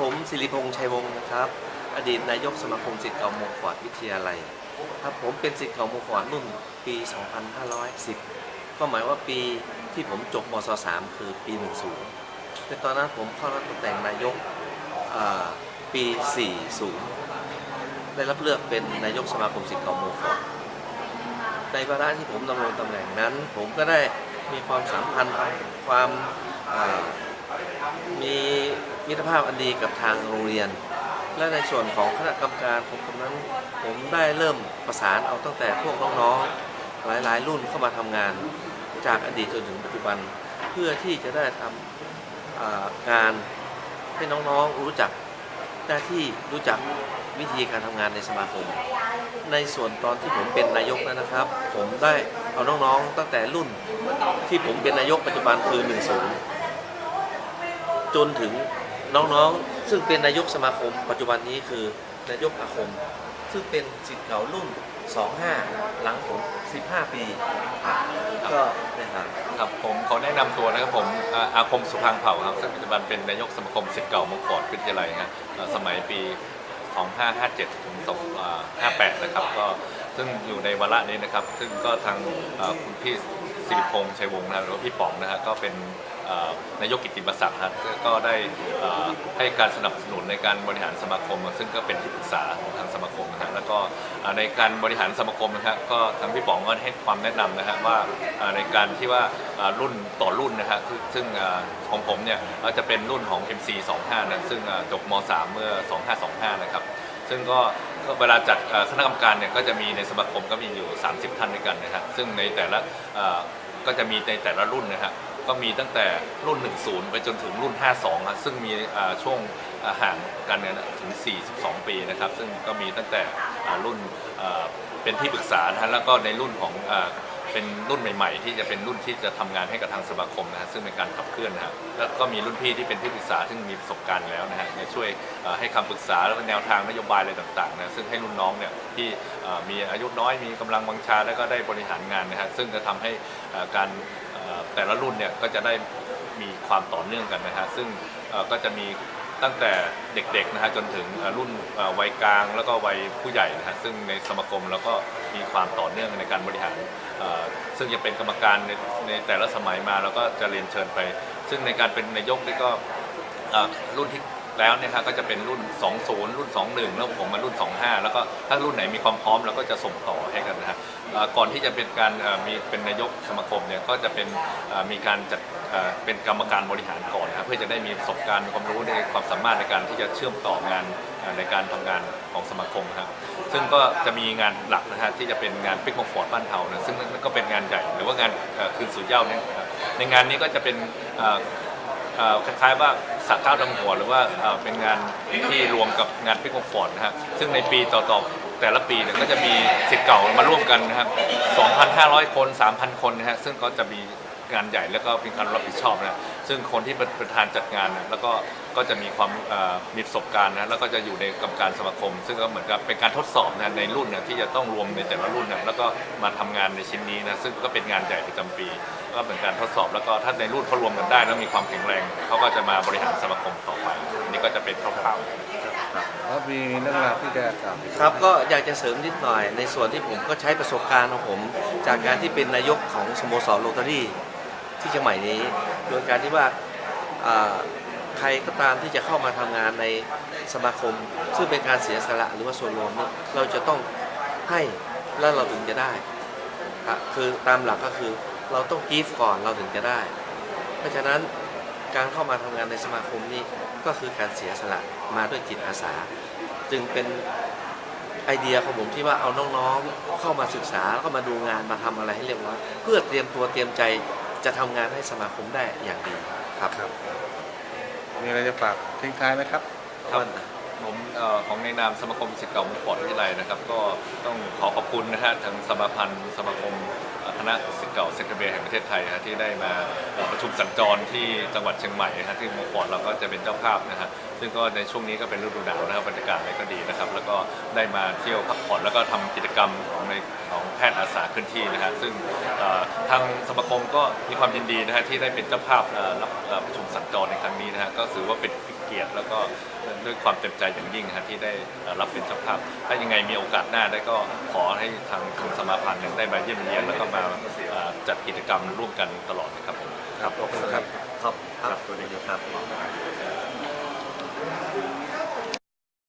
ผมสิริพงษ์ชัยวงศ์นะครับ อดีตนายกสมาคมศิษย์เก่าโมฟอร์ดวิทยาลัยครับผมเป็นศิษย์เก่าโมฟอร์ดรุ่นปี 2510 ก็หมายว่าปีที่ผมจบมศ3คือปี 10ในตอนนั้นผมเข้ารับตำแหน่งนายกอ่าปี 40 ได้รับเลือกเป็นนายกสมาคมศิษย์เก่าโมฟอร์ดในวาระที่ผมดำรงตำแหน่งนั้น ผมก็ได้มีความสัมพันธ์ความมี มิตรภาพอันดีกับทางโรงเรียน และในส่วนของคณะกรรมการของผมนั้น ผมได้เริ่มประสานเอาตั้งแต่พวกน้องๆ หลายๆ รุ่นเข้ามาทำงาน จากอดีตจนถึงปัจจุบัน เพื่อที่จะได้ทำอ่างานให้น้องๆรู้จักหน้าที่รู้จักวิธีการทำงานในสมาคม ในส่วนตอนที่ผมเป็นนายกนั้นนะครับ ผมได้เอาน้องๆตั้งแต่รุ่นที่ผมเป็นนายกปัจจุบันคือ 10 จนถึง น้องๆ ซึ่งเป็นนายกสมาคม ปัจจุบันนี้คือนายกอาคม ซึ่งเป็นสิทธิ์เก่ารุ่น 25 หลังผม 15 ปีครับก็เนะครับครับผมขอแนะนำตัวนะครับผมอ่าอาคมสุพังเผ่าครับซึ่งปัจจุบันเป็นนายกสมาคมศิษย์เก่ามงฟอร์ดวิทยาลัยครับเอ่อสมัยปี 2557 ถึง58 นะครับก็ซึ่งอยู่ในวาระนี้นะครับ ซึ่งก็ทางเอ่อคุณพี่สิริพงษ์ชัยวงศ์นะครับหรือว่าพี่ป๋องนะฮะก็เป็นเอ่อ นายกกิตติมศักดิ์ครับก็ได้ให้การสนับสนุนในการบริหารสมาคม ซึ่งก็เป็นที่ปรึกษาของทางสมาคมนะฮะแล้วก็ในการบริหารสมาคมนะครับก็ทางพี่ป๋องก็ให้ความแนะนำนะฮะว่าอ่าในการที่ว่ารุ่นต่อรุ่นนะฮะซึ่งของผมเนี่ยก็จะเป็นรุ่นของ MC 25 นะซึ่งจบม 3 เมื่อ 2525 นะครับซึ่งก็เวลาจัดคณะกรรมการเนี่ยก็จะมีในสมาคมก็มีอยู่ 30 ท่านด้วยกันนะครับซึ่งในแต่ละก็จะมีในแต่ละรุ่นนะฮะ ก็มีตั้งแต่รุ่น 10 ไปจนถึงรุ่น 52ครับซึ่งมีช่วงห่างกันเนี่ยถึง 42 ปีนะครับ ซึ่งก็มีตั้งแต่รุ่นเป็นที่ปรึกษานะแล้วก็ในรุ่นของเป็นรุ่นใหม่ ๆ ที่จะเป็นรุ่นที่จะทำงานให้กับทางสมาคมนะฮะซึ่งเป็นการขับเคลื่อนนะฮะแล้วก็มีรุ่นพี่ที่เป็นที่ปรึกษาซึ่งมีประสบการณ์แล้วนะฮะช่วยให้คำปรึกษาแล้วก็แนวทางนโยบายอะไรต่างๆนะซึ่งให้รุ่นน้องเนี่ยที่มีอายุน้อยมีกำลังวังชาแล้วก็ได้บริหารงานนะฮะซึ่งจะทำให้การ แต่ละรุ่นเนี่ยก็จะได้มีความต่อเนื่องกันนะฮะซึ่งก็จะมีตั้งแต่เด็กๆนะฮะจนถึงรุ่นวัยกลางแล้วก็วัยผู้ใหญ่นะฮะซึ่งในสมาคมแล้วก็มีความต่อเนื่องในการบริหาร ซึ่งจะเป็นกรรมการในในแต่ละสมัยมาแล้วก็จะเรียนเชิญไป ซึ่งในการเป็นนายกนี่ก็รุ่นที่ แล้วเนี่ยครับก็จะเป็นรุ่น 20 รุ่น 21 แล้วผมมารุ่น 25 แล้วก็ถ้ารุ่นไหนมีความพร้อมเราก็จะส่งต่อให้กันนะครับก่อนที่จะเป็นการมีเป็นนายกสมาคมเนี่ยก็จะเป็นมีการจัดเป็นกรรมการบริหารก่อนนะครับเพื่อจะได้มีประสบการณ์ความรู้ในความสามารถในการที่จะเชื่อมต่องานในการทำงานของสมาคมครับซึ่งก็จะมีงานหลักนะฮะที่จะเป็นงานปิกมงฟอร์ดบ้านเทานะซึ่งก็เป็นงานใหญ่หรือว่างานคืนสู่เย้าเนี่ยในงานนี้ก็จะเป็นคล้ายๆว่า สักเก้าดำหัวหรือว่าเป็นงานที่รวมกับงานพิกมฟอร์ดนะฮะซึ่งในปีต่อๆแต่ละปีเนี่ยก็จะมีสิทธิ์เก่ามาร่วมกันนะครับ 2,500 คน 3,000 คนนะฮะซึ่งก็จะมี งานใหญ่แล้วก็เป็นการรับผิดชอบนะซึ่งคนที่เป็นประธานจัดงานนะแล้วก็ก็จะมีความเอ่อมีประสบการณ์นะแล้วก็จะอยู่ในกรรมการสมาคม ซึ่งก็เหมือนกับเป็นการทดสอบนะในรุ่นนะที่จะต้องรวมในแต่ละรุ่นนะแล้วก็มาทำงานในชิ้นนี้นะซึ่งก็เป็นงานใหญ่ประจำปี ก็เป็นการทดสอบ แล้วก็ถ้าในรุ่นเขารวมกันได้ แล้วมีความแข็งแรงเขาก็จะมาบริหารสมาคมต่อไปอันนี้ก็จะเป็นคร่าวๆแล้วมีเรื่องราวที่จะกล่าวครับก็อยากจะเสริมนิดหน่อย ในส่วนที่ผมก็ใช้ประสบการณ์ของผม จากการที่เป็นนายกของสโมสรโรตารี่ ที่เชียงใหม่นี้โดยการที่ว่าใครก็ตามที่จะเข้ามาทำงานในสมาคม ซึ่งเป็นการเสียสละหรือว่าส่วนรวมเนี่ยเราจะต้องให้แล้วเราถึงจะได้ครับคือตามหลักก็คือเราต้องกีฟก่อนเราถึงจะได้ เพราะฉะนั้นการเข้ามาทำงานในสมาคมนี้ก็คือการเสียสละมาด้วยจิตอาสา จึงเป็นไอเดียของผมที่ว่าเอาน้องๆเข้ามาศึกษาแล้วก็มาดูงานมาทำอะไรให้เรียบร้อยเพื่อเตรียมตัวเตรียมใจ จะทำงานให้สมาคมได้อย่างดีครับครับมีอะไรจะฝากทิ้งท้ายไหมครับครับ ผมเอ่อของในนามสมาคมศิษย์เก่ามุขปอดวิทยาลัยนะครับ ก็ต้องขอขอบคุณนะฮะทางสมาพันธ์สมาคมเอ่อ คณะศิษย์เก่าเซกเบียแห่งประเทศไทยนะที่ได้มาประชุมสัญจรที่จังหวัดเชียงใหม่นะที่มุกฟอนเราก็จะเป็นเจ้าภาพนะครับซึ่งก็ในช่วงนี้ก็เป็นฤดูหนาวนะครับบรรยากาศก็ดีนะครับ แล้วก็ได้มาเที่ยวพักผ่อนแล้วก็ทำกิจกรรมของในของแพทย์อาสาขึ้นที่นะครับซึ่งทางสมาคมก็มีความยินดีนะครับที่ได้เป็นเจ้าภาพรับประชุมสัญจรในครั้งนี้นะครับก็ถือว่าเป็นเกียรติแล้วก็ด้วยความเต็มใจอย่างยิ่งครับที่ได้รับเป็นเจ้าภาพ ถ้ายังไงมีโอกาสหน้าได้ก็ขอให้ทางสมาพันธ์ได้มาเยี่ยมเยียนแล้วก็มาจัดกิจกรรมร่วมกันตลอดนะครับผม ครับขอบคุณครับ ครับ ครับสวัสดีครับ